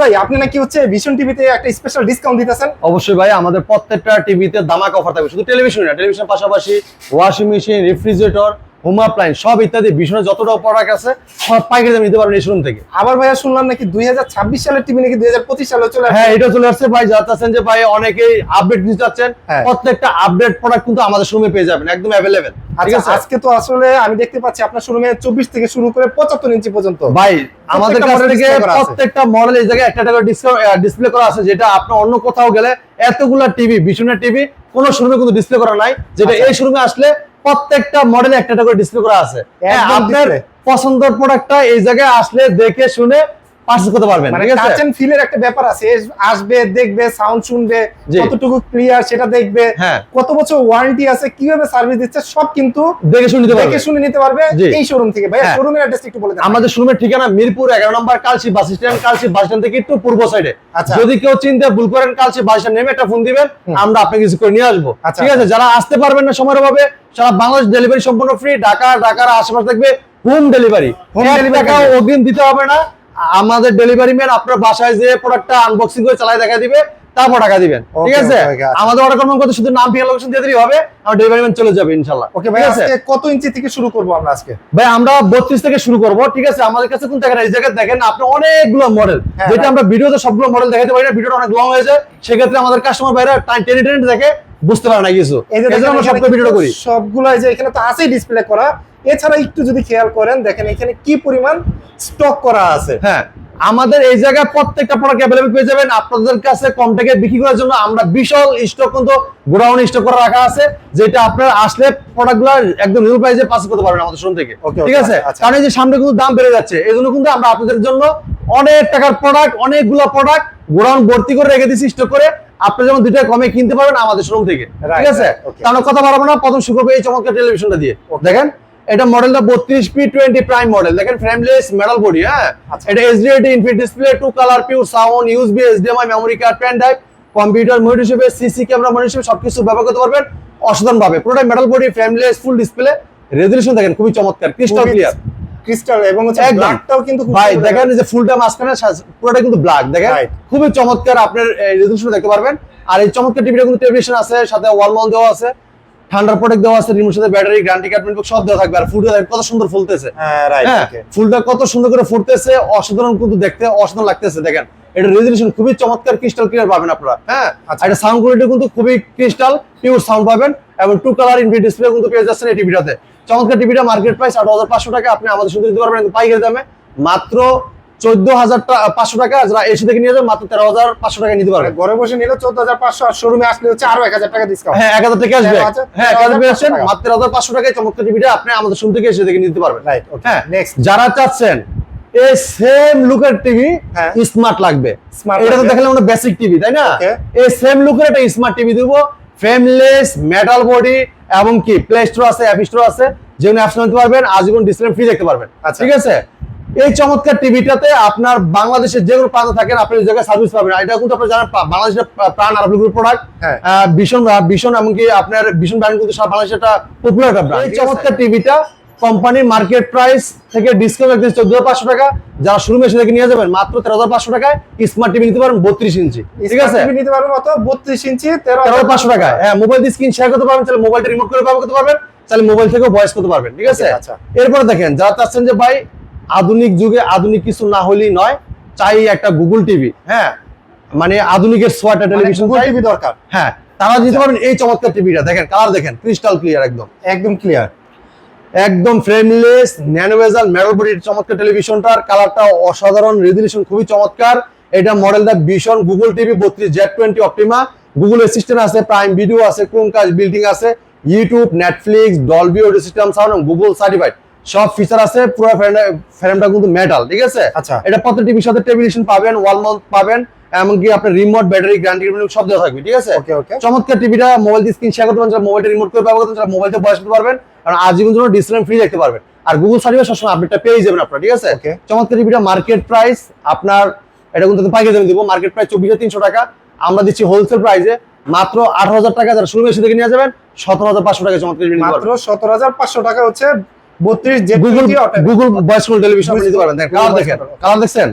ভাই হচ্ছে ভিশন টিভিতে একটা স্পেশাল ডিসকাউন্ট দিতেছেন? অবশ্যই আমাদের প্রত্যেকটা টিভিতে দামাক অফার থাকবে। শুধু টেলিভিশন না টেলিভিশন পাশাপাশি washing machine refrigerator home appliance সব ইত্যাদি ভীষণের যতটা প্রোডাক্ট আছে সব পাইকারি দামে নিতে পারবেন এই শোরুম থেকে আবার ভাইয়া শুনলাম নাকি দুই সালের টিভি নাকি দুই সালে চলে হ্যাঁ এটা চলে আসছে ভাই যাচ্ছেন যে ভাই অনেকেই আপডেট নিতে চাচ্ছেন হ্যাঁ। প্রত্যেকটা আপডেট প্রোডাক্ট কিন্তু আমাদের শোরুমে পেয়ে যাবেন একদম অ্যাভেলেবেল আচ্ছা আজকে তো আসলে আমি দেখতে পাচ্ছি আপনার শোরুমে চব্বিশ থেকে শুরু করে পঁচাত্তর ইঞ্চি পর্যন্ত ভাই আমাদের কাছ থেকে। প্রত্যেকটা মডেল এই জায়গায় একটা টাকা ডিসপ্লে করা আছে যেটা আপনার অন্য কোথাও গেলে এতগুলা টিভি ভীষণের টিভি কোন শোরুমে কিন্তু ডিসপ্লে করা নাই যেটা আচ্ছা। এই শোরুমে আসলে প্রত্যেকটা মডেল একটা করে ডিসপ্লে করা আছে। হ্যাঁ, আপনার পছন্দের প্রোডাক্টটা এই জায়গায় আসলে দেখে শুনে পারচেজ করতে পারবেন মানে ঠিক আছে? টাচ এন্ড ফিলের একটা ব্যাপার আছে। আসবে দেখবে সাউন্ড শুনবে কতটুকু ক্লিয়ার সেটা দেখবে হ্যাঁ। কত বছর ওয়ারেন্টি আছে কীভাবে সার্ভিস দিচ্ছে সব কিন্তু দেখে শুনে নিতে দেখে শুনে নিতে পারবে এই শোরুম থেকে। শোরুমের অ্যাড্রেস একটু বলে দেন। আমাদের শোরুমের ঠিকানা মিরপুর এগারো নম্বর Kalshi bus stand Kalshi bus stand থেকে একটু পূর্ব সাইডে আচ্ছা। যদি কেউ চিনতে ভুল করেন কালসি বাস স্ট্যান্ড নেমে একটা ফোন দিবেন আমরা আপনাকে কিছু করে নিয়ে আসব। আচ্ছা, ঠিক আছে? যারা আসতে পারবেন না সময়ের অভাবে সারা বাংলাদেশ ডেলিভারি সম্পূর্ণ ফ্রি ঢাকা ঢাকার আশেপাশে থাকবে হোম ডেলিভারি হোম থাকবে। অগ্রিম দিতে হবে না। আমাদের ডেলিভারি ম্যান আপনার বাসায় যে প্রোডাক্টটা আনবক্সিং করে চালাই দেখা দিবে তারপর টাকা দিবেন। ঠিক আছে? আচ্ছা। আমাদের অর্ডার কনফার্ম করতে শুধু নাম ফিঙ্গার লোকেশন দিয়ে দিলেই হবে আর ডেলিভারি ম্যান চলে যাবে ইনশাআল্লাহ ওকে ভাই আজকে কত ইঞ্চি থেকে শুরু করব আমরা আজকে? ভাই আমরা বত্রিশ থেকে শুরু করব ঠিক আছে? আমাদের কাছে কিন্তু দেখেন এই জায়গায় দেখেন আপনি অনেকগুলো মডেল হ্যাঁ, যেটা হ্যাঁ। আমরা ভিডিওতে সবগুলো মডেল দেখাতে পারি না ভিডিওটা অনেক লং হয়ে যায়। সেক্ষেত্রে আমাদের কাস্টমার ভাইরা টাইম টেনে টেনে দেখে বুঝতে পারে না কিছু। এই যে জন্য আমরা সবগুলো ভিডিওটা করি। সবগুলো এই যে এখানে তো আছেই ডিসপ্লে করা। এছাড়া একটু যদি খেয়াল করেন দেখেন এখানে কি পরিমাণ স্টক করা আছে। হ্যাঁ আমাদের এই জায়গায় প্রত্যেকটা প্রোডাক্ট অ্যাভেলেবল পেয়ে যাবেন। আপনাদের কাছে কম টাকায় বিক্রি করার জন্য আমরা বিশাল স্টক কিন্তু গোডাউন স্টক করে রাখা আছে যেটা আপনার আসলে প্রোডাক্টগুলো একদম নিউ প্রাইসে পাস করতে পারবেন আমাদের শোরুম থেকে। ঠিক আছে? আচ্ছা। কারণ এই যে সামনে কিন্তু দাম বেড়ে যাচ্ছে এই জন্য কিন্তু আমরা আপনাদের জন্য অনেক টাকার প্রোডাক্ট অনেকগুলো প্রোডাক্ট গোডাউন ভর্তি করে রেখে দিচ্ছি স্টক করে। আপনি যেমন দুইটা কমে কিনতে পারবেন আমাদের শোরুম থেকে। ঠিক আছে. তাহলে কথা বাড়াবো না প্রথম শুরু করব এই চমৎকার টেলিভিশনটা দিয়ে। দেখেন এটা মডেলটা বত্রিশ পি টোয়েন্টি প্রাইম মডেল। দেখেন ফ্রেমলেস মেটাল বডি হ্যাঁ? আচ্ছা। এটা এইচডিএটি infinite display two colour pure sound USB HDMI memory card pen drive computer monitor হিসেবে সিসি ক্যামেরা মনিটর হিসেবে সবকিছু ব্যবহার করতে পারবেন অসাধারণ ভাবে পুরোটা metal body frameless full display resolution দেখেন খুবই চমৎকার ক্রিস্টাল ক্লিয়ার ক্রিস্টাল এবং হচ্ছে। ব্ল্যাকটাও কিন্তু খুব ভাই দেখেন এই যে ফুলটা মাঝখানে পুরোটা কিন্তু ব্ল্যাক দেখেন? খুবই চমৎকার আপনার রেজলিউশন দেখতে পারবেন। আর এই চমৎকার টিভিটা কিন্তু টেলিভিশন আছে সাথে ওয়াল মাউন্ট দেওয়া আছে। ঠান্ডার প্রোটেক্ট দেওয়া আছে রিমোট সাথে ব্যাটারি গ্যারান্টি কার্ড সব দেওয়া থাকবে। আর ফুলটা কত সুন্দর ফুলতেছে। হ্যাঁ রাইট হ্যাঁ ফুলটা কত সুন্দর করে ফুটতেছে অসাধারণ কিন্তু দেখতে অসাধারণ লাগতেছে দেখেন। এটা রেজলিউশন খুবই চমৎকার ক্রিস্টাল ক্লিয়ার পাবেন আপনারা হ্যাঁ? আচ্ছা। এটা সাউন্ড কোয়ালিটি কিন্তু খুবই ক্রিস্টাল পিওর সাউন্ড পাবেন এবং টু কালার ইনফিনিট ডিসপ্লে কিন্তু পেয়ে যাচ্ছেন এই টিভিটাতে চমৎকার টিভিটা মার্কেট প্রাইস আট হাজার পাঁচশো টাকা আপনি আমাদের শুধু দিতে পারবেন পাইকারি দামে। মাত্র চোদ্দ হাজার পাঁচশো টাকা যারা এসে থেকে নিয়ে যাবেন মাত্র তেরো হাজার পাঁচশো টাকা নিতে পারবেন ঘরে বসে নিলে চোদ্দ হাজার পাঁচশো আর শোরুমে আসলে হচ্ছে আরও এক হাজার টাকা ডিসকাউন্ট হ্যাঁ এক হাজার টাকা আসবে হ্যাঁ এক হাজার হাজার আসছেন পাঁচশো টাকা। মাত্র তেরো হাজার পাঁচশো টাকায় চমৎকার টিভিটা আপনি আমাদের শুরু থেকে এসে দেখে নিতে পারবেন। রাইট হ্যাঁ নেক্সট যারা চাচ্ছেন এই সেম লুকের টিভি হ্যাঁ। স্মার্ট লাগবে। এটা তো আমরা বেসিক টিভি তাই না? এই সেম লুকের একটা স্মার্ট টিভি দেবো। ফ্রেমলেস মেটাল বডি এবং কি? প্লে স্টোর আছে অ্যাপ স্টোর আছে। যেগুলো অ্যাপস নিতে পারবেন আজীবন ডিসপ্লে ফ্রি দেখতে পারবেন। আচ্ছা। ঠিক আছে? এই চমৎকার টিভিটাতে আপনার বাংলাদেশের যে কোনো প্রান্তে থাকেন আপনি জায়গায় সার্ভিস পাবেন। এটা কিন্তু আপনার জানেন বাংলাদেশের প্রাণ গ্রুপ প্রোডাক্ট হ্যাঁ। ভীষণ ভীষণ এমনকি আপনার ভীষণ ব্র্যান্ড কিন্তু সারা বাংলাদেশের একটা পপুলার একটা ব্র্যান্ড এই চমৎকার টিভিটা কোম্পানির মার্কেট প্রাইস থেকে ডিসকাউন্ট একদিন চোদ্দ পাঁচশো টাকা। যারা শুরু এসে থেকে নিয়ে যাবেন মাত্র তেরো হাজার পাঁচশো টাকায় স্মার্ট টিভি নিতে পারেন বত্রিশ ইঞ্চি। ঠিক আছে? টিভি নিতে পারবেন কত বত্রিশ ইঞ্চি তেরো হাজার পাঁচশো টাকায়। হ্যাঁ মোবাইল দিয়ে স্ক্রিন শেয়ার করতে পারবেন তাহলে মোবাইলটা রিমোট করে ব্যবহার করতে পারবেন তাহলে মোবাইল থেকেও ভয়েস করতে পারবেন। ঠিক আছে আচ্ছা। এরপরে দেখেন যারা চাচ্ছেন যে ভাই আধুনিক যুগে আধুনিক কিছু না হলেই নয় চাই একটা গুগল টিভি হ্যাঁ? মানে আধুনিকের সোয়াটা টেলিভিশন গুগল টিভি দরকার। হ্যাঁ তারা দিতে পারবেন এই চমৎকার টিভিটা দেখেন কালার দেখেন ক্রিস্টাল ক্লিয়ার একদম। একদম ক্লিয়ার একদম ফ্রেমলেস ন্যানোভেজাল মেরল বডির চমৎকার টেলিভিশনটার কালারটা অসাধারণ রেজলিউশন খুবই চমৎকার। এটা মডেলটা ভীষণ গুগল টিভি বত্রিশ Z twenty Optima Google Assistant আছে প্রাইম ভিডিও আছে ক্রোমকাস্ট বিল্ডিং আছে YouTube Netflix Dolby audio system sound Google certified সব ফিচার আছে পুরো ফ্রেমটা কিন্তু মেটাল ঠিক আছে আচ্ছা। এটা প্রত্যেক টিভির সাথে টেলিভিশন পাবেন ওয়াল মাউন্ট পাবেন এমনকি আপনার রিমোট ব্যাটারি গ্যারান্টি সব দেওয়া থাকবে ঠিক আছে. চমৎকার টিভিটা মোবাইল স্ক্রিন শেয়ার করতে পারেন মোবাইলটা রিমোট করে ব্যবহার করতে পারেন মোবাইলতে বয়স করতে পারবেন আর আজীবন জন্য ডিসপ্লে ফ্রি দেখতে পারবেন আর গুগল সার্ভিস সবসময় আপডেটটা পেয়ে যাবেন আপনার ঠিক আছে. চমৎকার টিভিটা মার্কেট প্রাইস আপনার এটা কিন্তু পাইকারি দামে দিব মার্কেট প্রাইস চব্বিশ তিনশো টাকা আমরা দিচ্ছি হোলসেল প্রাইসে মাত্র আঠারো হাজার টাকা যারা শুরু এসে থেকে নিয়ে যাবেন সতেরো হাজার পাঁচশো টাকা চমৎকার টিভি মাত্র সতেরো হাজার পাঁচশো টাকা হচ্ছে Google Google voice call television নিতে পারবেন। কালার দেখেন. কালার দেখছেন?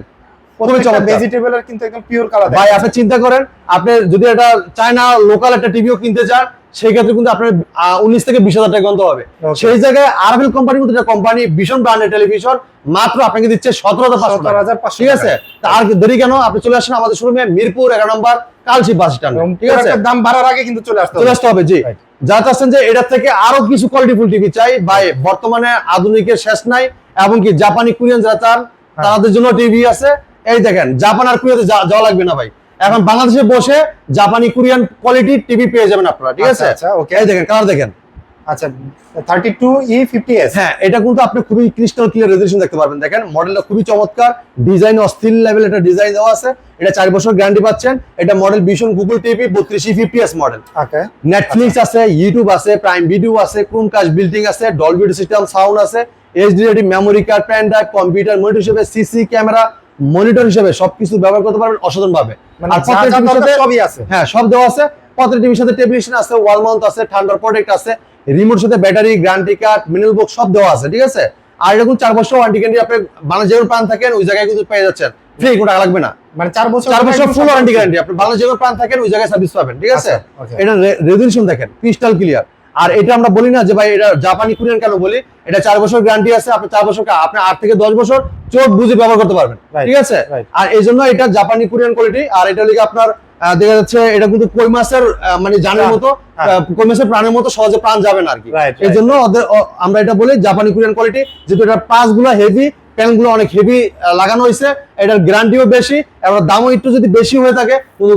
ভেজিটেবলের কিন্তু একদম পিওর কালার ভাই আপনি চিন্তা করেন আপনি যদি এটা চায়না লোকাল একটা টিভিও কিনতে চান সেই ক্ষেত্রে কিন্তু আপনার উনিশ থেকে বিশ হাজার টাকা হবে। সেই জায়গায় আরবেল কোম্পানির মতো একটা কোম্পানি ভীষণ ব্র্যান্ডের টেলিভিশন মাত্র আপনাকে দিচ্ছে সতেরো হাজার পাঁচশো ঠিক আছে? তা আর দেরি কেন? আপনি চলে আসেন আমাদের শোরুমে মিরপুর এগারো নম্বর কালচি বাস স্ট্যান্ড ঠিক আছে? দাম বাড়ার আগে কিন্তু চলে আসতে চলে আসতে হবে জি। যা চাচ্ছেন যে এটা থেকে আরও কিছু কোয়ালিটিফুল টিভি চাই। ভাই বর্তমানে আধুনিকের শেষ নাই এবং কি জাপানি কোরিয়ান যারা চান হ্যাঁ। তাদের জন্য টিভি আছে। এই দেখেন জাপান আর কোরিয়াতে যাওয়া লাগবে না ভাই। এখন বাংলাদেশে বসে জাপানি কোরিয়ান কোয়ালিটির টিভি পেয়ে যাবেন আপনারা ঠিক আচ্ছা, আছে আচ্ছা, ওকে দেখেন কালার দেখেন। আচ্ছা thirty two E fifty S হ্যাঁ এটা কিন্তু আপনি খুবই ক্রিস্টাল ক্লিয়ার রেজলিউশন দেখতে পারবেন। দেখেন মডেলটা খুবই চমৎকার ডিজাইন অস্থির লেভেল এটা ডিজাইন দেওয়া আছে এটা চার বছর গ্যারান্টি পাচ্ছেন এটা মডেল ভীষণ গুগল টিভি বত্রিশ fifty S model okay Netflix আছে ইউটিউব আছে প্রাইম ভিডিও আছে ক্রোমকাস্ট বিল্ডিং আছে ডলবি সিস্টেম সাউন্ড আছে HD memory card pen drive computer monitor হিসেবে সিসি ক্যামেরা মনিটর হিসেবে সবকিছু ব্যবহার করতে পারবেন অসাধারণ ভাবে মানে আর সাথে সবই আছে। হ্যাঁ সব দেওয়া আছে। প্রত্যেকটা টিভির সাথে টেলিভিশন আছে ওয়াল মাউন্ট আছে ঠান্ডার প্রোটেক্ট আছে রিমোট সাথে battery guarantee card mineral box সব দেওয়া আছে ঠিক আছে? আর এরকম চার বছর ওয়ারেন্টি গ্যারান্টি আপনি বাংলাদেশ যেমন প্রাণ থাকেন ওই জায়গায় কিন্তু পেয়ে যাচ্ছেন। ফ্রি কোনো টাকা লাগবে না। মানে চার বছর চার বছর ফুল ওয়ারেন্টি। গ্যারান্টি আপনি বাংলাদেশ যেমন প্রাণ থাকেন ওই জায়গায় সার্ভিস পাবেন ঠিক আছে? আচ্ছা, এটা রেজলিউশন দেখেন ক্রিস্টাল ক্লিয়ার আর এটা আমরা বলি না যে ভাই এটা জাপানি কোরিয়ান কেন বলি? এটা চার বছর গ্যারান্টি আছে আপনি চার বছর আপনি আট থেকে দশ বছর চোখ বুঝে ব্যবহার করতে পারবেন ঠিক আছে? আর এই জন্য এটা জাপানি কোরিয়ান কোয়ালিটি আর এটা লিগে আপনার দেখা যাচ্ছে এটা কিন্তু কই মাছের মানে জানের মতো হ্যাঁ। কই মাছের প্রাণের মতো সহজে প্রাণ যাবে না আর কি। এই জন্য আমরা এটা বলি জাপানি কোরিয়ান কোয়ালিটি যেহেতু এটা পাঁচগুলো হেভি প্যানগুলো অনেক হেভি লাগানো হয়েছে এটার গ্যারান্টিও বেশি এবং দামও একটু যদি বেশি হয়ে থাকে কিন্তু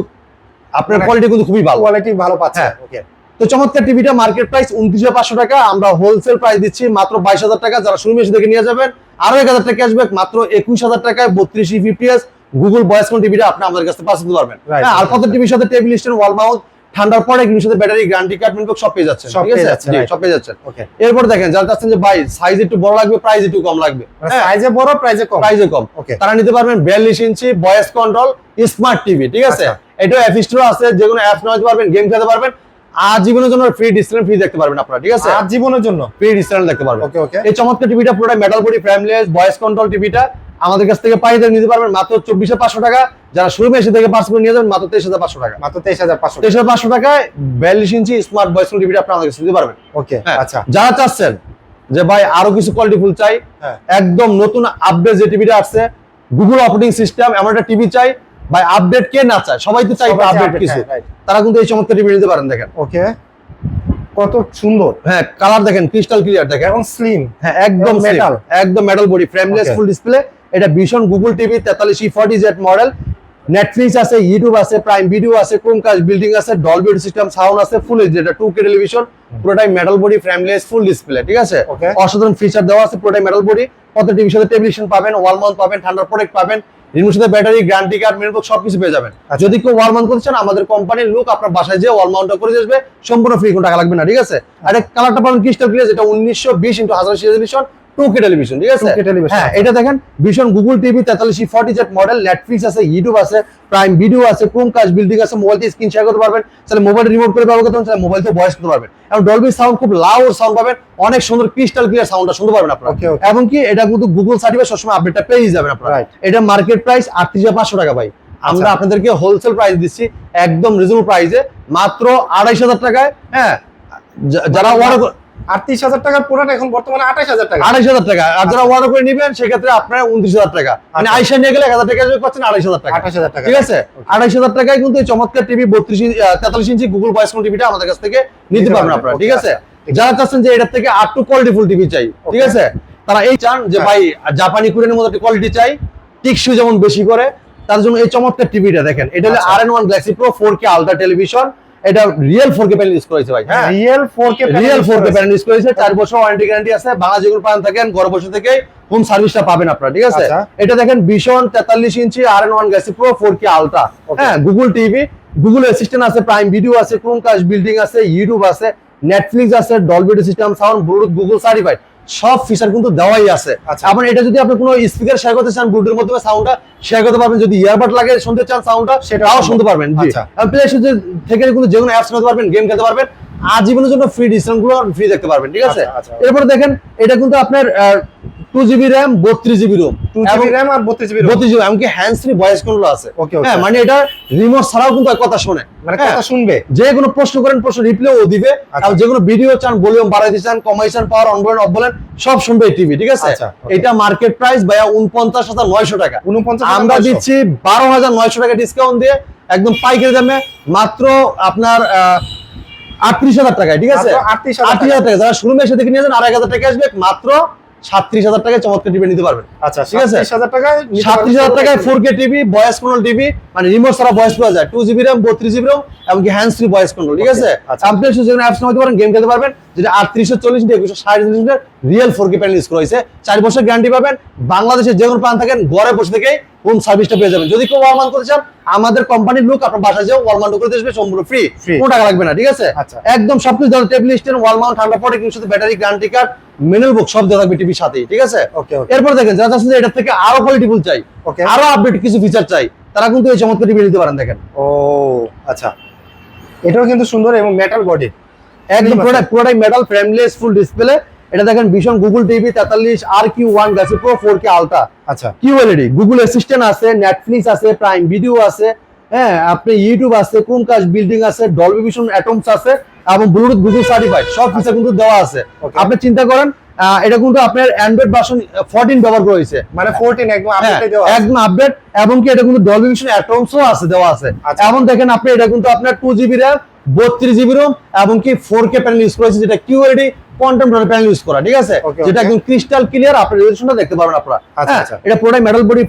আপনার মানে- কোয়ালিটি কিন্তু খুবই ভালো। কোয়ালিটি ভালো পাচ্ছে হ্যাঁ। ওকে তো চমৎকার টিভিটা মার্কেট প্রাইস উনত্রিশ পাঁচশো টাকা। আমরা হোলসেল প্রাইস দিচ্ছি মাত্র বাইশ হাজার টাকা। যারা শুরু এসে দেখে নিয়ে যাবেন আরও এক হাজার টাকা ক্যাশব্যাক মাত্র একুশ হাজার টাকায় বত্রিশ ফিফটিএস গুগল ভয়েস কোন টিভিটা আপনি আমাদের কাছে পাস করতে পারবেন। হ্যাঁ আর কত টিভির সাথে টেবিল স্ট্যান্ড ওয়াল মাউন্ট ঠান্ডার পরে কিন্তু সাথে ব্যাটারি গ্যারান্টি কার্ড মিনবক সব পেয়ে যাচ্ছেন। সব ঠিক আছে? যাচ্ছে, সব পেয়ে যাচ্ছেন। ওকে এরপর দেখেন যারা চাচ্ছেন যে ভাই সাইজ একটু বড় লাগবে প্রাইস একটু কম লাগবে। হ্যাঁ সাইজে বড় প্রাইজে কম। প্রাইসে কম। Okay. তারা নিতে পারবেন বিয়াল্লিশ inch voice control smart TV ঠিক আছে। এটা অ্যাফিস্টো আছে যে কোনো অ্যাপস নামাতে পারবেন গেম খেলতে পারবেন। আজীবনের জন্য ফ্রি ডিসপ্লে ফ্রি দেখতে পারবেন আপনারা ঠিক আছে? আর জীবনের জন্য? ফ্রি ডিসপ্লে দেখতে পারবেন। ওকে ওকে এই চমৎকার টিভিটা পুরোটা metal body frameless voice control টিভিটা আমাদের কাছ থেকে পাইতে নিতে পারবেন মাত্র চব্বিশে পাঁচশো টাকা। যারা শুরু এসে থেকে পাঁচ করে নিয়ে যাবেন মাত্র তেইশ হাজার পাঁচশো টাকা। মাত্র তেইশ হাজার পাঁচশো তেইশ হাজার পাঁচশো টাকায় বিয়াল্লিশ ইঞ্চি স্মার্ট ভয়েস টিভিটা আপনি আমাদের কাছে নিতে পারবেন। ওকে হ্যাঁ, আচ্ছা। যারা চাচ্ছেন যে ভাই আরও কিছু কোয়ালিটি ফুল চাই হ্যাঁ। একদম নতুন আপডেট যে টিভিটা আসছে গুগল অপারেটিং সিস্টেম এমন একটা টিভি চাই ভাই আপডেট কে না চায় সবাই তো চাই আপডেট কিছু। তারা কিন্তু এই চমৎকার টিভি নিতে পারেন দেখেন। ওকে কত সুন্দর। হ্যাঁ কালার দেখেন ক্রিস্টাল ক্লিয়ার দেখেন। এবং স্লিম হ্যাঁ একদম metal। একদম metal body frameless full display এটা ভীষণ গুগল টিভি তেতাল্লিশ ফর্টি জেড মডেল নেটফ্লিক্স আছে ইউটিউব আছে প্রাইম ভিডিও আছে ক্রোমকাস্ট বিল্ডিং আছে ডলবি সিস্টেম সাউন্ড আছে ফুল এইচডি এটা 2K টেলিভিশন পুরোটাই metal body frameless full display ঠিক আছে? অসাধারণ ফিচার দেওয়া আছে পুরোটাই মেটাল বডি কত টিভির সাথে টেলিভিশন পাবেন ওয়াল মাউন্ট পাবেন ঠান্ডার প্রোটেক্ট পাবেন। রিমোট সাথে ব্যাটারি গ্যারান্টি কার্ড মেনবক্স সবকিছু পেয়ে যাবেন। আচ্ছা। যদি কেউ ওয়াল মাউন্ট করতে চান আমাদের কোম্পানির লোক আপনার বাসায় যে ওয়াল মাউন্টটা করে আসবে। সম্পূর্ণ ফ্রি কোনো টাকা লাগবে না ঠিক আছে? আর এই কালারটা পাবেন ক্রিস্টাল ক্লিয়ার যেটা উনিশশো বিশ ইন্টু হাজার রেজলিউশন টু কে টেলিভিশন ঠিক আছে 2K হ্যাঁ। এটা দেখেন ভীষণ গুগল টিভি তেতাল্লিশ ফর্টি জেড মডেল নেটফ্লিক্স আছে ইউটিউব আছে প্রাইম ভিডিও আছে ক্রোমকাস্ট বিল্ডিং আছে মোবাইল থেকে স্ক্রিন শেয়ার করতে পারবেন তাহলে মোবাইল রিমোট করে ব্যবহার করতে পারবেন তাহলে মোবাইল থেকে ভয়েস করতে পারবেন এবং ডলবি সাউন্ড খুব লাউড সাউন্ড পাবেন অনেক সুন্দর ক্রিস্টাল ক্লিয়ার সাউন্ডটা শুনতে পারবেন আপনারা. এবং কি এটা কিন্তু গুগল সার্টিফিকেট সবসময় আপডেটটা পেয়ে যাবেন আপনারা. এটা মার্কেট প্রাইস আটত্রিশ পাঁচশো টাকা ভাই আমরা আচ্ছা। আপনাদেরকে হোলসেল প্রাইস দিচ্ছি একদম রিজনেবল প্রাইসে মাত্র আড়াইশ হাজার টাকায় হ্যাঁ যারা অর্ডার আটত্রিশ হাজার টাকার এখন বর্তমানে আঠাশ হাজার টাকা। হাজার টাকা। আর যারা অর্ডার করে নিবেন সেক্ষেত্রে আপনার উনত্রিশ হাজার টাকা। মানে আচ্ছা। আইসা নিয়ে গেলে এক হাজার টাকা পাচ্ছেন হাজার টাকা। আঠাশ হাজার টাকা। ঠিক আছে? হাজার টাকায় কিন্তু এই চমৎকার টিভি বত্রিশ তেতাল্লিশ ইঞ্চি গুগল ভয়েস টিভিটা আমাদের কাছ থেকে নিতে পারবেন। আপনারা। ঠিক আছে? আচ্ছা, যারা চাচ্ছেন যে এটার থেকে আর টু কোয়ালিটি ফুল টিভি চাই ঠিক আছে? তারা এই চান যে হ্যাঁ। ভাই জাপানি কুরিয়ানের মতো একটা কোয়ালিটি চাই টিকসু যেমন বেশি করে তার জন্য এই চমৎকার টিভিটা দেখেন। এটা হলো আচ্ছা। R N one Galaxy Pro four K ultra television এটা real four K panel use করেছে ভাই হ্যাঁ? Real four K real four K panel use করেছে। চার বছর ওয়ারেন্টি গ্যারান্টি আছে বাংলা যেগুলো পান থাকেন ঘরে বসে থেকে হোম সার্ভিসটা পাবেন আপনারা ঠিক আছে? আচ্ছা। এটা দেখেন ভীষণ তেতাল্লিশ inch R N one গ্যাসি pro four K ultra হ্যাঁ গুগল টিভি গুগল অ্যাসিস্ট্যান্ট আছে প্রাইম ভিডিও আছে ক্রোমকাস্ট বিল্ডিং আছে ইউটিউব আছে নেটফ্লিক্স আছে Dolby system sound Bluetooth Google certified সব ফিচার কিন্তু দেওয়াই আছে আচ্ছা। আপনি এটা যদি আপনি কোনো স্পিকার শেয়ার করতে চান ব্লুটুথের মাধ্যমে সাউন্ডটা শেয়ার করতে পারবেন যদি ইয়ারবাড লাগে শুনতে চান সাউন্ডটা সেটাও। শুনতে পারবেন আচ্ছা। প্লে স্টোর থেকে কিন্তু যে কোনো অ্যাপস করতে পারবেন গেম খেলতে পারবেন আজীবনের জন্য ফ্রি ডিসকাউন্টগুলো ফ্রি দেখতে পারবেন ঠিক আছে? আচ্ছা, আচ্ছা। এরপরে দেখেন এটা কিন্তু আপনার টু জিবি র্যাম বত্রিশ জিবি রুম র্যাম আর বত্রিশ জিবি বত্রিশ জিবি এমনকি হ্যান্ড ফ্রি ভয়েস কন্ট্রোল আছে. হ্যাঁ মানে এটা রিমোট ছাড়াও কিন্তু কথা শোনে। মানে হ্যাঁ, কথা শুনবে। যে কোনো প্রশ্ন করেন প্রশ্ন ও দিবে। আচ্ছা। আর যে কোনো ভিডিও চান ভলিউম বাড়াইতে চান কমাইছেন পাওয়ার অন বলেন অফ বলেন সব শুনবে টিভি ঠিক আছে? আচ্ছা, এটা মার্কেট প্রাইস ভাইয়া উনপঞ্চাশ হাজার নয়শো টাকা। উনপঞ্চাশ আমরা দিচ্ছি বারো হাজার নয়শো টাকা ডিসকাউন্ট দিয়ে একদম পাইকারি দামে মাত্র আপনার আটত্রিশ হাজার টাকায় ঠিক আছে? আটত্রিশ হাজার টাকা। যারা শোরুমে এসে দেখে নিয়ে যান এক হাজার টাকা আসবে মাত্র সাতত্রিশ হাজার টাকায় চমৎকার টিভি নিতে পারবেন। আচ্ছা ঠিক আছে? সাতত্রিশ হাজার টাকায় four K TV voice control TV মানে রিমোট ছাড়া ভয়েস পাওয়া যায়। টু জিবি র্যাম বত্রিশ জিবি র্যাম এমনকি হ্যান্ড ফ্রি ভয়েস কন্ট্রোল ঠিক আছে। আপনি যেখানে অ্যাপস নামাতে পারেন গেম খেলতে পারবেন যেটা আটত্রিশশো চল্লিশ একুশশো ষাট real four K panel use করা হয়েছে। চার বছর গ্যারান্টি পাবেন। বাংলাদেশের যে কোনো প্রান্ত থাকেন ঘরে বসে থেকেই হোম সার্ভিসটা পেয়ে যাবেন। যদি কেউ ওয়ালমান করতে চান আমাদের কোম্পানির লোক আপনার বাসায় যেও ওয়ালমান করে আসবে সম্পূর্ণ ফ্রি কোনো টাকা লাগবে না ঠিক আছে? আচ্ছা। একদম সবকিছু দেওয়া টেবিল স্ট্যান্ড ওয়ালমাউন্ট ঠান্ডা পড়ে সাথে battery guarantee card manual book সব দেওয়া থাকবে টিভির সাথেই ঠিক আছে? এরপর দেখেন যারা চাচ্ছেন যে এটা থেকে আরও কোয়ালিটিফুল চাই ওকে আরও আপডেট কিছু ফিচার চাই তারা কিন্তু এই চমৎকার টিভি নিতে পারেন দেখেন। ও আচ্ছা। এটাও কিন্তু সুন্দর এবং মেটাল বডি একদম পুরোটাই পুরোটাই মেটাল ফ্রেমলেস ফুল ডিসপ্লে এটা দেখেন ভীষণ গুগল টিভি তেতাল্লিশ আর Q one galaxy pro four K ultra আচ্ছা। কিউ এলইডি গুগল অ্যাসিস্ট্যান্ট আছে নেটফ্লিক্স আছে প্রাইম ভিডিও আছে হ্যাঁ আপনি ইউটিউব আছে কোন কাজ বিল্ডিং আছে ডলবি ভিশন অ্যাটমস আছে এবং ব্লুটুথ গুগল সার্টিফাইড সব ফিচার কিন্তু দেওয়া আছে। আপনি চিন্তা করেন এটা কিন্তু আপনার অ্যান্ড্রয়েড ভার্সন 14 ব্যবহার করা হয়েছে। মানে 14 একদম হ্যাঁ, আপডেট দেওয়া একদম আপডেট এবং কি এটা কিন্তু ডলবি ভিশন অ্যাটমসও আছে দেওয়া আছে। আচ্ছা। এখন দেখেন আপনি এটা কিন্তু আপনার টু জিবি র্যাম বত্রিশ জিবি রোম এবং কি ফোর কে প্যানেল ইউজ করেছে যেটা কিউএলডি কোয়ান্টাম প্যানেল ইউজ করা ঠিক আছে? যেটা একদম ক্রিস্টাল ক্লিয়ার দেখতে পারবেন আপনারা। আচ্ছা, হ্যাঁ, আচ্ছা। এটা পুরোটাই মেটাল বডি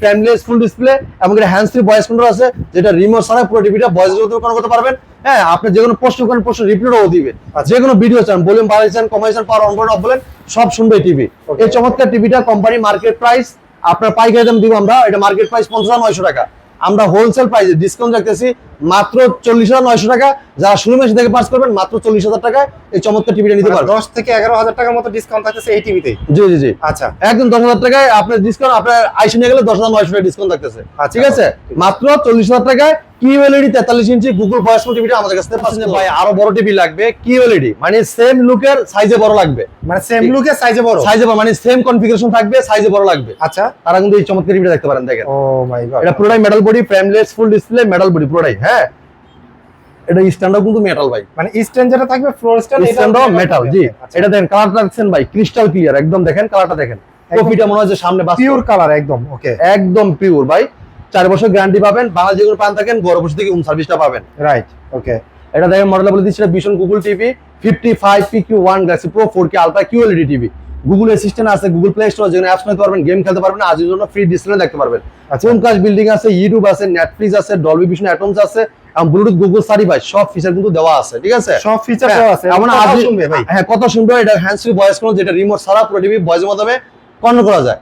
ফুল ডিসপ্লে এবং এটা হ্যান্ডস ফ্রি ভয়েস কন্ট্রোল আছে যেটা রিমোট ছাড়া পুরো টিভিটা ভয়েস কন্ট্রোল করতে পারবেন। হ্যাঁ আপনি যে কোনো প্রশ্ন করেন প্রশ্ন রিপ্লাইও দিবে। আচ্ছা। যে কোনো ভিডিও চান ভলিউম বাড়াইছেন কমাইছেন পাওয়ার অন করেন অফ বলেন সব শুনবে টিভি. এই চমৎকার টিভিটা কোম্পানি মার্কেট প্রাইস আপনার পাইকারি দাম দিব আমরা এটা মার্কেট প্রাইস পঞ্চাশ নয়শো টাকা। আমরা হোলসেল প্রাইসে ডিসকাউন্ট রাখতেছি মাত্র চল্লিশ হাজার নয়শো টাকা। যারা শুরু মাসে থেকে পাস করবেন মাত্র চল্লিশ হাজার টাকায় এই চমৎকার টিভিটা নিতে পারবেন। 10 থেকে 11000 টাকার মতো ডিসকাউন্ট থাকতেছে এই টিভিতে জি জি জি। আচ্ছা। একদম দশ হাজার টাকায় আপনার ডিসকাউন্ট আপনার আইসি নিয়ে গেলে দশ হাজার নয়শো টাকা ডিসকাউন্ট থাকতেছে। আচ্ছা, ঠিক আছে? ঠিক আছে। মাত্র চল্লিশ হাজার টাকায় কিউএলইডি তেতাল্লিশ ইঞ্চি গুগল ভয়েস টিভিটা আমাদের কাছে পাচ্ছেন। ভাই আরও বড় টিভি লাগবে। কিউএলইডি মানে সেম লুকের সাইজে বড় লাগবে। মানে সেম লুকের সাইজে বড়? সাইজে বড় মানে সেম কনফিগারেশন থাকবে সাইজে বড় লাগবে। আচ্ছা। তারা কিন্তু এই চমৎকার টিভিটা দেখতে পারেন দেখেন। ও মাই গড এটা পুরোটাই metal body frameless full display metal body পুরোটাই হ্যাঁ? এটা স্ট্যান্ডার্ড কিন্তু মেটাল ভাই। মানে স্ট্যান্ড যেটা থাকবে ফ্লোর স্ট্যান্ড স্ট্যান্ডার্ড মেটাল জি। আচ্ছা। এটা দেখেন কালারটা দেখছেন ভাই ক্রিস্টাল ক্লিয়ার একদম দেখেন কালারটা দেখেন। কপিটা মনে হয় যে সামনে। পিওর কালার একদম ওকে একদম পিওর ভাই। চার বছর গ্যারান্টি পাবেন বাংলা যে কোনো প্রাণ থাকেন ঘরে বসে থেকে হোম সার্ভিসটা পাবেন। রাইট ওকে এটা দেখেন মডেল বলে দিচ্ছি Vision Google TV fifty five P Q one galaxy pro four K ultra QLED TV Google assistant আছে গুগল প্লে স্টোর যেখানে অ্যাপস নিতে পারবেন গেম খেলতে পারবেন আজের জন্য ফ্রি ডিসপ্লে দেখতে পারবেন। আচ্ছা। কাজ বিল্ডিং আছে ইউটিউব আছে নেটফ্লিক্স আছে ডলবি ভিশন অ্যাটমস আছে এবং ব্লুটুথ গুগল ভাই সব ফিচার কিন্তু দেওয়া আছে ঠিক আছে? সব ফিচার হ্যাঁ, দেওয়া আছে। আমরা আজ- শুনবে ভাই। হ্যাঁ কথা শুনবে এটা হ্যান্ড ফ্রি ভয়েস কোন যেটা রিমোট সারা পুরো টিভি ভয়েসের মাধ্যমে কন্ট্রোল করা যায়।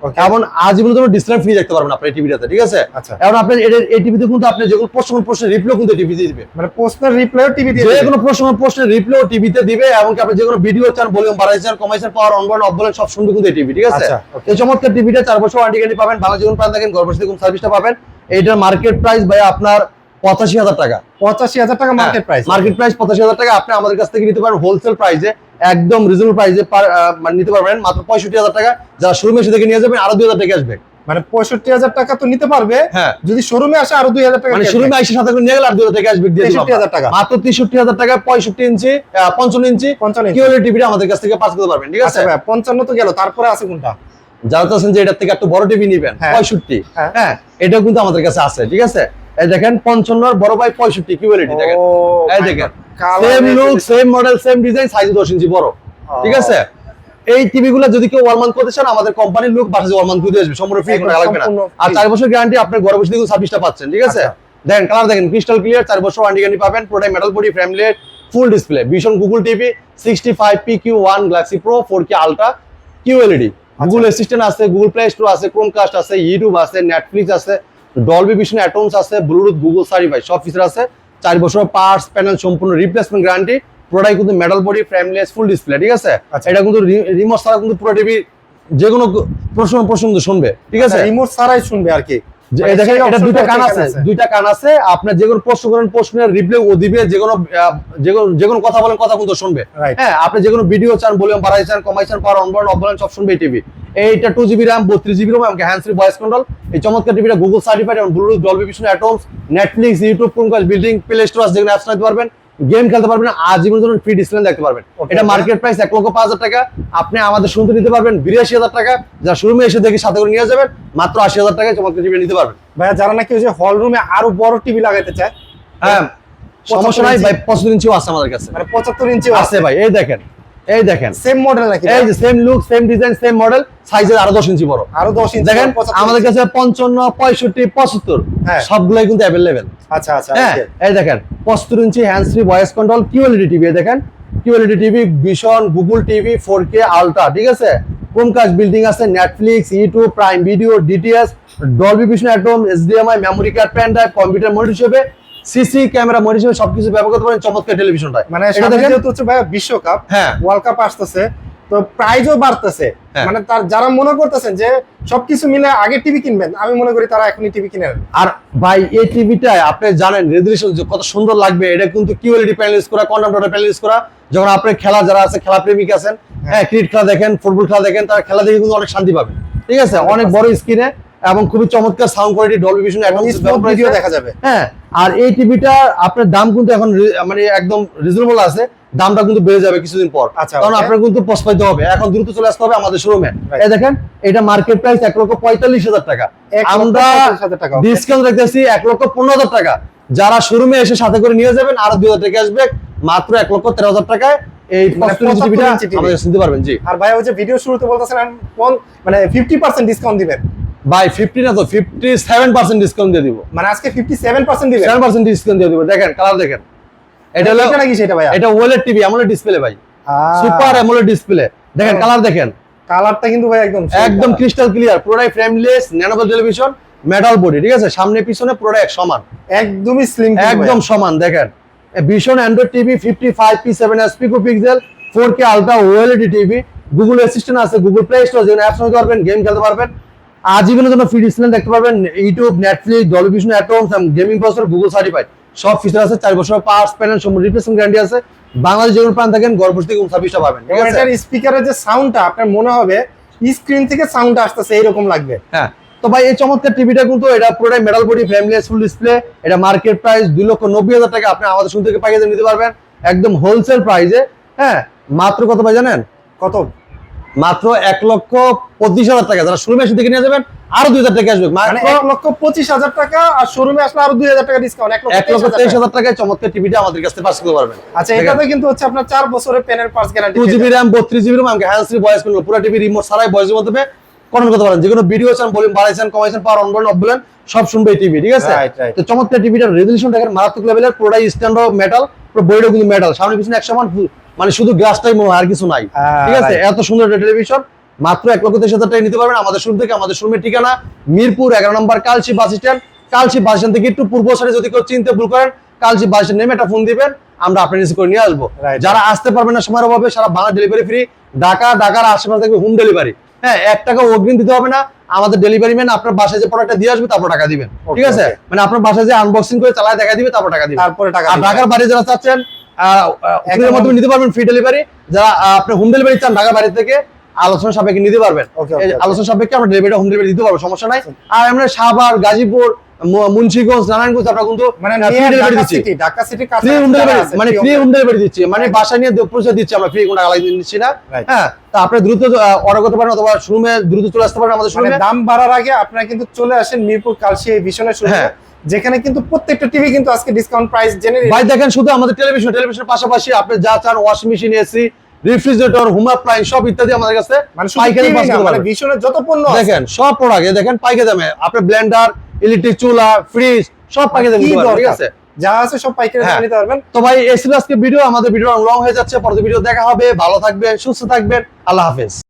আজীবনের জন্য ডিসপ্লে ফ্রি দেখতে পারবেন আপনি টিভিটাতে ঠিক আছে? আচ্ছা। এখন আপনি এর- এই টিভিতে কিন্তু আপনি যে কোনো প্রশ্ন প্রশ্নের রিপ্লে কিন্তু টিভি দিয়ে দিবে। মানে প্রশ্নের রিপ্লাই টিভি দিয়ে যে কোনো প্রশ্ন প্রশ্নের রিপ্লেও টিভিতে দিবে এবং আপনি যে কোনো ভিডিও চান ভলিউম বাড়াইছেন কমাইছেন পাওয়ার অন বলেন অফ বলেন সব শুনবে কিন্তু এই টিভি ঠিক আছে? আচ্ছা. এই চমৎকার টিভিটা চার বছর ওয়ারেন্টি গ্যারান্টি পাবেন ভালো জীবন প্রাণ থাকেন গর্ভবতী সার্ভিসটা পাবেন। এইটার মার্কেট প্রাইস ভাই আপনার পঁচাশি হাজার টাকা পঁচাশি হাজার টাকা মার্কেট প্রাইস মার্কেট প্রাইস পঁচাশি হাজার টাকা আপনি আমাদের কাছ থেকে নিতে পারেন হোলসেল প্রাইসে একদম রিজনেবল প্রাইসে মানে নিতে পারবেন মাত্র পঁয়ষট্টি হাজার টাকা যারা শোরুমে এসে থেকে নিয়ে যাবেন আরও দুই হাজার টাকা আসবে মানে পঁয়ষট্টি হাজার টাকা তো নিতে পারবে হ্যাঁ যদি শোরুমে আসে আরও দুই হাজার টাকা মানে। শোরুমে আইসে সাথে করে নিয়ে গেলে আর দুই হাজার টাকা আসবে দিলাম 63,000 টাকা। মাত্র তেষট্টি হাজার টাকা পঁয়ষট্টি ইঞ্চি পঞ্চান্ন ইঞ্চি 55 ইঞ্চি। কিউএলইডি টিভিটা আমাদের কাছ থেকে পাস করতে পারবেন ঠিক আছে আচ্ছা পঞ্চান্ন তো গেল তারপরে আছে কোনটা যারা চাচ্ছেন যে এটার থেকে একটু বড় টিভি নিবেন হ্যাঁ। পঁয়ষট্টি হ্যাঁ। হ্যাঁ এটাও কিন্তু আমাদের কাছে আছে ঠিক আছে এই দেখেন পঞ্চান্ন বড় ভাই পঁয়ষট্টি কিউএলইডি দেখেন। এই দেখেন। Same look same model same design size দশ ইঞ্চি বড়। ঠিক আছে? এই টিভি গুলো যদি কেউ ওয়ালমান করতে চান আমাদের কোম্পানির লোক বাসা ওয়ালমান করে আসবে সম্পূর্ণ ফ্রি টাকা লাগবে না। আর চার বছর গ্যারান্টি আপনার ঘরে বসে দেখুন সার্ভিসটা পাচ্ছেন ঠিক আছে? আচ্ছা। দেখেন কালার দেখেন ক্রিস্টাল ক্লিয়ার চার বছর ওয়ারেন্টি গ্যারান্টি পাবেন পুরোটাই metal body frameless full display Vision Google TV sixty five P Q one galaxy pro four K ultra QLED Google assistant আছে গুগল প্লে স্টোর আছে ক্রোমকাস্ট আছে ইউটিউব আছে Netflix আছে। Dolby Vision atoms আছে Bluetooth Google certify সব feature আছে। চার বছর পার্টস প্যানেল সম্পূর্ণ রিপ্লেসমেন্ট গ্যারান্টি পুরোটাই কিন্তু metal body frameless full display ঠিক আছে? আচ্ছা। এটা কিন্তু রিমোট ছাড়া কিন্তু পুরো টিভি যে কোনো প্রশ্ন প্রশ্ন শুনবে ঠিক আছে? রিমোট ছাড়াই শুনবে আর কি। যে এই দেখেন সেই এটা দুইটা কান আছে দুইটা কান আছে। আপনার যে কোনো প্রশ্ন করেন প্রশ্নের রিপ্লাই ও দিবে যে কোনো যে কোনো কথা বলেন কথা কিন্তু শুনবে। হ্যাঁ আপনি যে কোনো ভিডিও চান ভলিউম বাড়াই চান কমাই চান পাওয়ার সব শুনবে টিভি এইটা টু জিবি র্যাম বত্রিশ জিবি এমনকি ভয়েস কন্ট্রোল এই চমৎকার টিভিটা গুগল সার্টিফাইড এবং Bluetooth Dolby Vision Atmos Netflix YouTube Chromecast built in play store আছে যেগুলো অ্যাপস নিতে পারবেন। গেম খেলতে পারবেন আজীবন জন্য ফ্রি ডিসপ্লে দেখতে পারবেন। এটা মার্কেট প্রাইস এক লক্ষ পাঁচ হাজার টাকা আপনি আমাদের শুনতে নিতে পারবেন বিরাশি হাজার টাকা। যা শোরুমে এসে দেখে সাথে করে নিয়ে যাবেন মাত্র আশি হাজার টাকায় চমৎকার টিভি নিতে পারবেন। ভাইয়া যারা নাকি ওই যে হল রুমে আরও বড় টিভি লাগাতে চায় হ্যাঁ সমস্যা নাই? ভাই পঁচাত্তর ইঞ্চিও আছে আমাদের কাছে। মানে পঁচাত্তর ইঞ্চিও আছে। ভাই এই দেখেন এই দেখেন। সেম মডেল নাকি এই যে same look same design same model সাইজের আরও দশ ইঞ্চি বড়। আরও দশ ইঞ্চি দেখেন আমাদের কাছে পঞ্চান্ন পঁয়ষট্টি পঁচাত্তর হ্যাঁ। সবগুলাই কিন্তু অ্যাভেলেবেল আচ্ছা আচ্ছা হ্যাঁ এই দেখেন পঁচাত্তর ইঞ্চি hand free voice control QLED TV দেখেন। QLED TV Vision Google TV four K ultra ঠিক আছে? ক্রোমকাস্ট বিল্ডিং আছে Netflix YouTube Prime Video DTS Dolby Vision atmos HDMI memory card pen drive computer monitor হিসেবে CC camera monitor সবকিছু ব্যবহার করতে পারেন চমৎকার টেলিভিশনটা মানে যেহেতু হচ্ছে ভাইয়া বিশ্বকাপ হ্যাঁ। ওয়ার্ল্ড কাপ আসতেছে তো প্রাইজও বাড়তেছে। হ্যাঁ। মানে তার যারা মনে করতেছেন যে সবকিছু মিলে আগে টিভি কিনবেন আমি মনে করি তারা এখনই টিভি কিনে আর ভাই এই টিভিটা আপনি জানেন রেজুলেশন কত সুন্দর লাগবে এটা কিন্তু কিউএলইডি প্যানেল ইউজ করা কন্ডাক্টর প্যানেল ইউজ করা। যখন আপনি খেলা যারা আছে খেলা প্রেমিক আছেন হ্যাঁ। ক্রিকেট খেলা দেখেন ফুটবল খেলা দেখেন তারা খেলা দেখে কিন্তু অনেক শান্তি পাবেন। ঠিক আছে? অনেক বড় স্ক্রিনে এবং খুবই চমৎকার সাউন্ড কোয়ালিটি ডলবি ভিশন একদম স্মুথ ভিডিও দেখা যাবে। হ্যাঁ। আর এই টিভিটা আপনার দাম কিন্তু এখন মানে একদম রিজনেবল আছে। দামটা কিন্তু বেড়ে যাবে কিছুদিন পর। আচ্ছা, কারণ আপনার কিন্তু পস্পাইতে হবে। এখন দ্রুত চলে আসতে হবে আমাদের শোরুমে এই দেখেন এটা মার্কেট প্রাইস এক লক্ষ পঁয়তাল্লিশ হাজার টাকা। আমরা. ডিসকাউন্ট রাখতেছি এক লক্ষ পনেরো হাজার টাকা। যারা শোরুমে এসে সাথে করে নিয়ে যাবেন আর দুই হাজার টাকা আসবে। মাত্র এক লক্ষ তেরো হাজার টাকায় এই মানে পঁচাত্তর ইঞ্চি 75 টিভিটা ইঞ্চি TV আমাদের কাছে নিতে পারবেন জি। আর ভাই যে ভিডিও শুরুতে বলতেছিলেন কোন মানে ফিফটি পার্সেন্ট ডিসকাউন্ট দিবেন। ভাই ফিফটি না তো ফিফটি সেভেন পার্সেন্ট ডিসকাউন্ট দিয়ে দিব। মানে আজকে ফিফটি সেভেন পার্সেন্ট দিবেন? সেভেন পার্সেন্ট ডিসকাউন্ট দিয়ে দিব। দেখেন কালার দেখেন। এটা হলো এটা নাকি সেটা ভাইয়া? এটা ওয়েলের টিভি আমলের ডিসপ্লে ভাই। সুপার অ্যামোলেড ডিসপ্লে দেখেন কালার দেখেন। কালারটা কিন্তু ভাই একদম একদম ক্রিস্টাল ক্লিয়ার পুরোটাই ফ্রেমলেস ন্যানোবল টেলিভিশন মেটাল বডি ঠিক আছে? সামনে পিছনে পুরোটা এক সমান। একদমই স্লিম একদম সমান দেখেন। Vision Android TV fifty five P seven S pico pixel four K ultra OLED TV Google assistant আছে গুগল প্লে স্টোর যেখানে অ্যাপস নিতে পারবেন গেম খেলতে পারবেন। আজীবনের জন্য ফ্রি ডিসপ্লে দেখতে পারবেন। YouTube Netflix Dolby Vision atmos gaming processor Google certified সব ফিচার আছে চার বছর পাওয়ার প্যানেল সম্পূর্ণ রিপ্লেসমেন্ট গ্যারান্টি আছে। বাংলাদেশ যেগুলো প্রাণ থাকেন গর্ভবতী থেকে ছাব্বিশটা পাবেন এটার স্পিকারের যে সাউন্ডটা আপনার মনে হবে স্ক্রিন থেকে সাউন্ডটা আসতেছে এইরকম লাগবে। হ্যাঁ। তো ভাই এই চমৎকার টিভিটা কিন্তু এটা পুরোটাই metal body frameless full display এটা মার্কেট প্রাইস দুই লক্ষ নব্বই হাজার টাকা আপনি আমাদের শুন থেকে পাইকারি নিতে পারবেন একদম হোলসেল প্রাইসে হ্যাঁ মাত্র কত ভাই জানেন? কত? মাত্র এক লক্ষ পঁচিশ হাজার টাকা। যারা শোরুমে এসে থেকে নিয়ে যাবেন আরও দুই হাজার টাকা আসবে। মানে এক লক্ষ পঁচিশ হাজার টাকা আর শোরুমে আসলে আরও দুই হাজার টাকা ডিসকাউন্ট এক লক্ষ তেইশ হাজার টাকায় চমৎকার টিভিটা আমাদের কাছে পাস করতে পারবেন। আচ্ছা এটাতে কিন্তু হচ্ছে আপনার চার বছরের পেনের parts guarantee two GB RAM বত্রিশ GB RAM hand free voice পুরো টিভি রিমোট ভয়েসের মাধ্যমে কন্ট্রোল করতে পারেন। যে কোনো ভিডিও চান ভলিউম বাড়াইছেন কমাইছেন পাওয়ার অন বলেন অফ বলেন সব শুনবে টিভি ঠিক আছে. তো চমৎকার টিভিটার রেজলিউশন দেখেন মারাত্মক লেভেলের পুরোটাই স্ট্যান্ড মেটাল পুরো বডিটা কিন্তু মেটাল সামনে পিছনে এক সমান মানে শুধু গ্লাসটাই মনে হয় আর কিছু নাই। Ah, ঠিক আছে? এত সুন্দর একটা টেলিভিশন মাত্র এক লক্ষ তেইশ হাজার টাকা নিতে পারবেন আমাদের শুরু থেকে আমাদের শোরুমের ঠিকানা মিরপুর এগারো নম্বর কালচি বাস স্ট্যান্ড কালচি বাস স্ট্যান্ড থেকে একটু পূর্ব সাইডে যদি কেউ চিনতে ভুল করেন কালচি বাস স্ট্যান্ড নেমে একটা ফোন দিবেন আমরা আপনার রিসিভ করে নিয়ে আসব। যারা আসতে পারবেন না সময়ের অভাবে সারা বাংলা ডেলিভারি ফ্রি ঢাকা ঢাকার আশেপাশে থাকবে হোম ডেলিভারি হ্যাঁ এক টাকা অগ্রিম দিতে হবে না আমাদের ডেলিভারি ম্যান আপনার বাসায় যে প্রোডাক্টটা দিয়ে আসবে তারপর টাকা দিবেন। ঠিক আছে? মানে আপনার বাসায় যে আনবক্সিং করে চালায় দেখা দিবে তারপর টাকা দিবেন। তারপরে টাকা ঢাকার বাইরে যারা চাচ্ছেন মাধ্যমে নিতে পারবেন ফ্রি ডেলিভারি যারা আপনি হোম ডেলিভারি চান ঢাকার বাইরে থেকে আলোচনা সাপেক্ষে নিতে পারবেন. আলোচনা সাপেক্ষে আমরা ডেলিভারি হোম ডেলিভারি দিতে পারব সমস্যা নাই। আর আমরা সাভার গাজীপুর মুন্সিগঞ্জ নারায়ণগঞ্জ আমরা কিন্তু মানে ফ্রি হোম ডেলিভারি মানে ফ্রি হোম ডেলিভারি দিচ্ছি। মানে বাসায় নিয়ে পৌঁছে দিচ্ছি আমরা ফ্রি কোনো লাগিয়ে দিচ্ছি না। হ্যাঁ তা আপনি দ্রুত অর্ডার করতে পারেন অথবা শোরুমে দ্রুত চলে আসতে পারেন আমাদের মানে শোরুমে দাম বাড়ার আগে আপনারা কিন্তু চলে আসেন মিরপুর কালসি এই হ্যাঁ। যেখানে কিন্তু প্রত্যেকটা টিভি কিন্তু আজকে ডিসকাউন্ট প্রাইস জেনে ভাই দেখেন শুধু আমাদের টেলিভিশন টেলিভিশনের পাশাপাশি আপনি যা চান washing machine AC refrigerator home appliance সব ইত্যাদি আমাদের কাছে মানে পাইকারি পাস করতে মানে পারবেন। ভীষণের যত পণ্য আছে, দেখেন সব প্রোডাক্ট দেখেন পাইকারি দামে আপনি ব্লেন্ডার ইলেকট্রিক চুলা ফ্রিজ সব পাইকারি দামে ঠিক আছে? যা আছে সব পাইকারি দামে হ্যাঁ। নিতে পারবেন। তো ভাই এই ছিল আজকে ভিডিও আমাদের ভিডিও লং হয়ে যাচ্ছে পরবর্তী ভিডিও দেখা হবে। ভালো থাকবেন সুস্থ থাকবেন আল্লাহ হাফেজ।